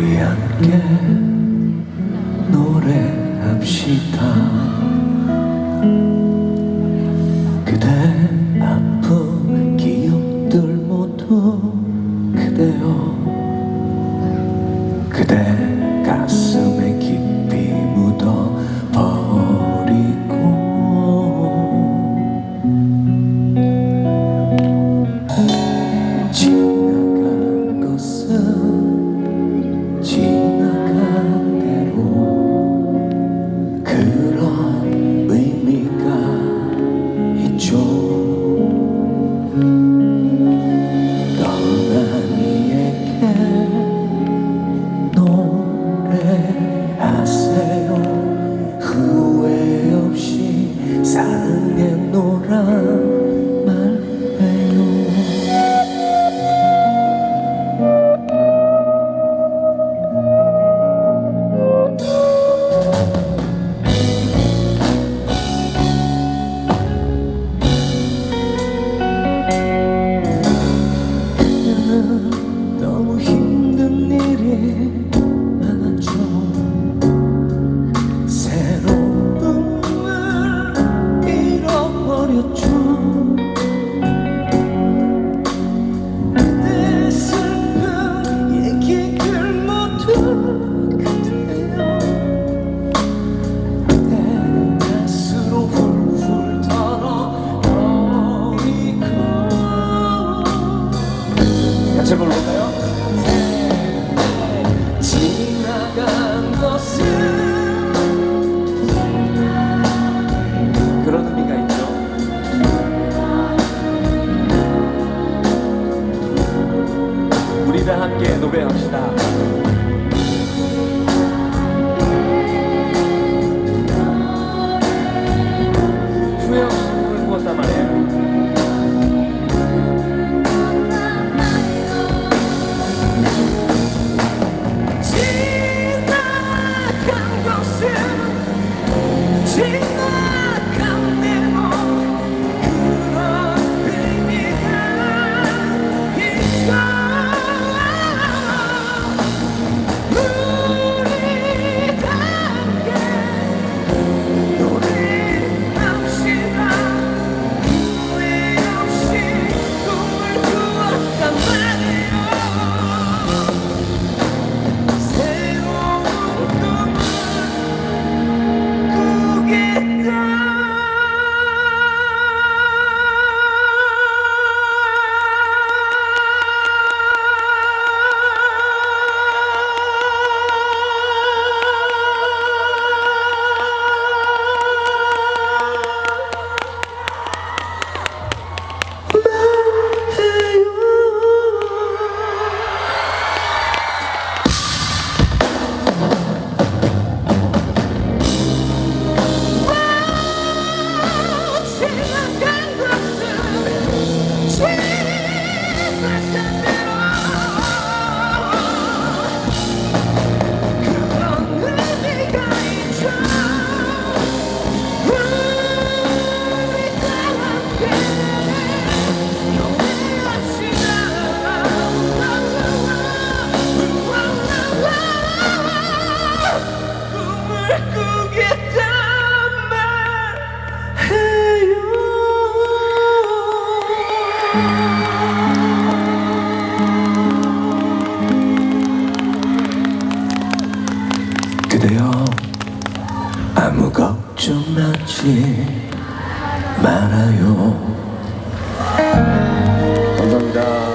우리 함께 노래합시다. 고백합시다. 지나간 내몸 그런 의미가 있어. 걱정 받지 말아요. 감사합니다.